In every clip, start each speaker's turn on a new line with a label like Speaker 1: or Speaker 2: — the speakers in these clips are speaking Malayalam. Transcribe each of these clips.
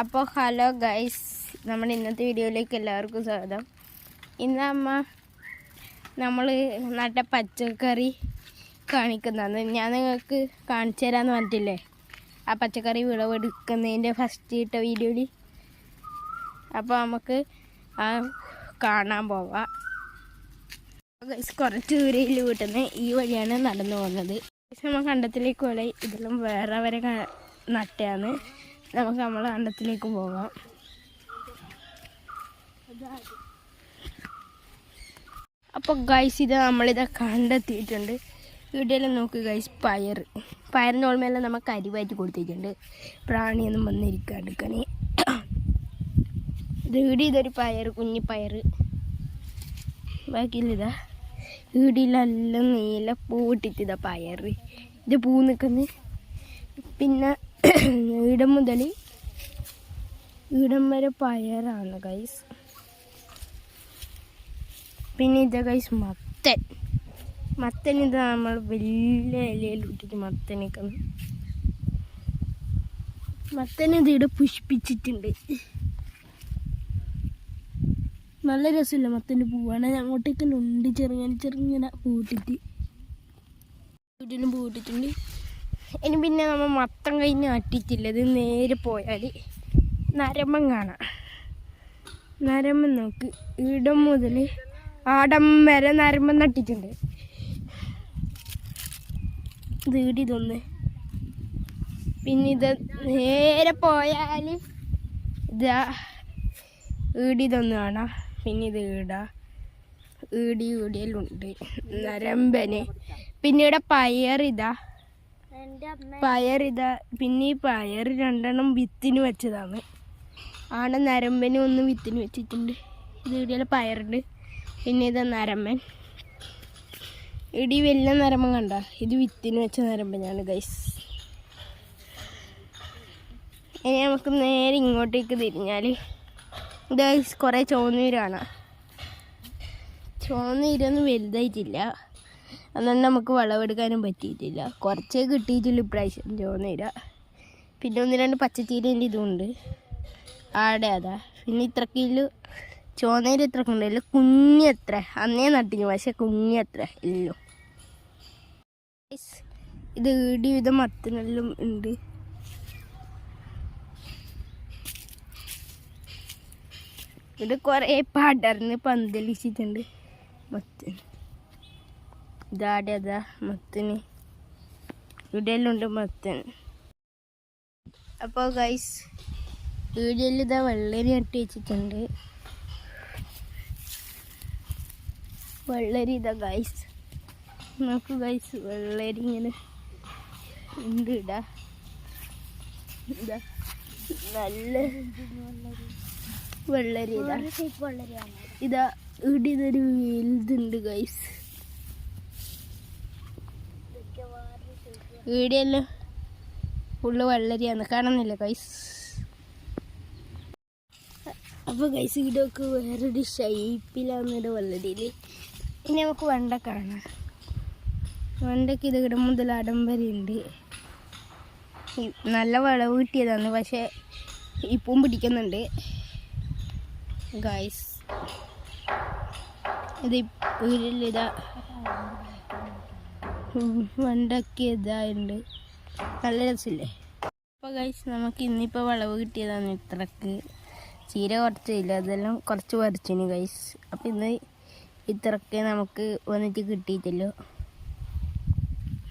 Speaker 1: അപ്പോൾ ഹലോ ഗൈസ് നമ്മുടെ ഇന്നത്തെ വീഡിയോയിലേക്ക് എല്ലാവർക്കും സ്വാഗതം. ഇന്ന് അമ്മ നമ്മൾ നട്ട പച്ചക്കറി കാണിക്കുന്നതാണ്. ഞാൻ നിങ്ങൾക്ക് കാണിച്ചു തരാമെന്ന് പറഞ്ഞിട്ടില്ലേ? ആ പച്ചക്കറി വിളവെടുക്കുന്നതിന്റെ ഫസ്റ്റ് ഇട്ട വീഡിയോയിൽ അപ്പോൾ നമുക്ക് ആ കാണാൻ പോവാം. കുറച്ച് ദൂരയിൽ വീട്ടുന്ന ഈ വഴിയാണ് നടന്നു പോകുന്നത്. നമ്മൾ കണ്ടത്തിലേക്ക് പോലെ ഇതിലും വേറെ വരെ നട്ടയാണ്. നമുക്ക് നമ്മളെ കണ്ടത്തിലേക്ക് പോകാം. അപ്പോൾ ഗൈസ് ഇത് നമ്മളിത് കണ്ടെത്തിയിട്ടുണ്ട്. വീട്ടിൽ നോക്ക് ഗൈസ് പയർ പയറിന്റെ ഓൾമയെല്ലാം നമുക്ക് അരിവായിട്ട് കൊടുത്തിട്ടുണ്ട്. പ്രാണിയൊന്നും വന്നിരിക്കാണ്ടിരിക്കണേ ഇത് ഇവിടെ ഇതൊരു പയർ കുഞ്ഞി പയർ ബാക്കിയില്ലിതാ വീടിലെല്ലാം നീല പൂവിട്ടിട്ടിതാ പയർ ഇത് പൂ നിൽക്കുന്നത് പിന്നെ ഇടം മുതൽ ഇടം വരെ പയറാണ് ഗൈസ് പിന്നെ ഇത് ഗൈസ് മത്തൻ. മത്തൻ ഇത് നമ്മൾ വലിയ ഇലയിൽ ഇട്ടിട്ട് മത്തൻ നിൽക്കുന്നു മത്തൻ ഇത് ഇവിടെ പുഷ്പിച്ചിട്ടുണ്ട്. നല്ല രസമില്ല മത്തന്റെ പൂവാണ് അങ്ങോട്ടേക്ക് ഉണ്ട് ചെറുങ്ങനെ ചെറുങ്ങനെ പൂട്ടിട്ട്. വീട്ടിലും പൂട്ടിട്ടുണ്ട്. ഇനി പിന്നെ നമ്മൾ മത്തം കഴിഞ്ഞ് നട്ടിട്ടില്ല. ഇത് നേരെ പോയാൽ നരമ്പം കാണാം. നരമ്പം നോക്ക്. ഇടം മുതൽ ആടം വരെ നരമ്പം നട്ടിട്ടുണ്ട്. ഇത് ഇടിതൊന്ന് പിന്നെ ഇത് നേരെ പോയാൽ ഇതാ ഈടിതൊന്ന് കാണാം. പിന്നെ ഇത് ഈടാ ഈടി ഈടിയെല്ലുണ്ട് നരമ്പന്. പയർ ഇവിടെ ഇതാ പിന്നെ ഈ പയർ രണ്ടെണ്ണം വിത്തിന് വെച്ചതാണ്. ആടെ നരമ്പന് ഒന്ന് വിത്തിന് വെച്ചിട്ടുണ്ട്. ഇത് ഇടിയുള്ള പയറുണ്ട്. പിന്നെ ഇതാ നരമ്പൻ. ഇടി വലിയ നരമ്പൻ കണ്ട. ഇത് വിത്തിന് വെച്ച നരമ്പനാണ് ഗൈസ് ഇനി നമുക്ക് നേരെ ഇങ്ങോട്ടേക്ക് തിരിഞ്ഞാൽ ഗൈസ് കുറേ ചോന്നീരാണ് ചോന്നീരൊന്നും വലുതായിട്ടില്ല. അതുകൊണ്ട് നമുക്ക് വിളവെടുക്കാനും പറ്റിയിട്ടില്ല. കുറച്ചേ കിട്ടിയിട്ടുള്ളൂ ഇപ്രാവശ്യം ചുവന്നീര പിന്നെ ഒന്ന് രണ്ട് പച്ചച്ചീരേന്റെ ഇതുണ്ട്. ആടെ അതാ. പിന്നെ ഇത്രക്കിൽ ചോന്നേര് ഇത്രക്ക് ഉണ്ടല്ലോ കുഞ്ഞത്ര അന്നേ നട്ടിഞ്ഞു പക്ഷെ കുഞ്ഞെത്ര ഇല്ല ഇത് ഈടി വിധ മത്തനെല്ലാം ഉണ്ട്. ഇത് കുറേ പടർന്ന് പന്തലിച്ചിട്ടുണ്ട് മത്തൻ. ഇതാടെ അതാ മത്തന് ഉണ്ട് മത്തൻ. അപ്പോൾ ഗൈസ് വീഡിയോയിൽ ഇതാ വെള്ളരി നട്ട് വെച്ചിട്ടുണ്ട്. വെള്ളരി ഇതാ ഗൈസ് നോക്കൂ ഗൈസ് വെള്ളരി ഇങ്ങനെ ഉണ്ട് ഇടാ. ഇതാ നല്ല വെള്ളരി ഇതാ. ഇതാ ഇവിടെ ഇതൊരു വലുതുണ്ട് ഗൈസ് ഇവിടെയല്ലോ ഫുള്ള് വെള്ളരിയാണ്. കാണുന്നില്ല ഗൈസ് അപ്പോൾ ഗൈസ് ഇവിടെയൊക്കെ വേറൊരു ഷൈപ്പിലാണ് ഇവിടെ വെള്ളരിയിൽ ഇനി നമുക്ക് വെണ്ട കാണാം. വെണ്ടയ്ക്ക് ഇത് ഇവിടെ മുതൽ അടം വരെ ഉണ്ട്. ഈ നല്ല വിളവ് കിട്ടിയതാണ് പക്ഷേ ഇപ്പം പിടിക്കുന്നുണ്ട്. ഗൈസ് ഇത് ഇതിലിതാ വെണ്ടയ്ക്ക് ഇതായിട്ടുണ്ട് നല്ല രസമില്ലേ? അപ്പോൾ കഴിച്ച് നമുക്ക് ഇന്നിപ്പോൾ വളവ് കിട്ടിയതാണ് ഇത്രക്ക്. ചീര കുറച്ചില്ല അതെല്ലാം കുറച്ച് വരച്ചിന് കഴിച്ച് അപ്പോൾ ഇന്ന് ഇത്രക്ക് നമുക്ക് വന്നിട്ട് കിട്ടിയിട്ടല്ലോ.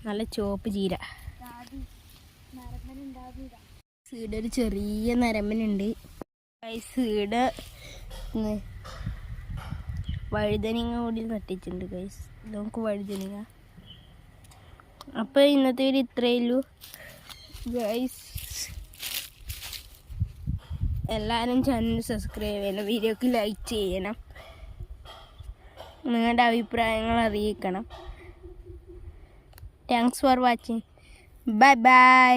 Speaker 1: നല്ല ചുവപ്പ് ചീര. സീഡ് ഒരു ചെറിയ നരമ്പനുണ്ട്. സീഡ് വഴുതനങ്ങ കൂടി നട്ടിട്ടുണ്ട് കൈസ് നമുക്ക് വഴുതനങ്ങ. അപ്പോൾ ഇന്നത്തെ ഒരു ഇത്രയേ ഉള്ളൂ. ഗൈസ് എല്ലാവരും ചാനൽ സബ്സ്ക്രൈബ് ചെയ്യണം വീഡിയോക്ക് ലൈക്ക് ചെയ്യണം. നിങ്ങളുടെ അഭിപ്രായങ്ങൾ അറിയിക്കണം. Thanks for watching bye bye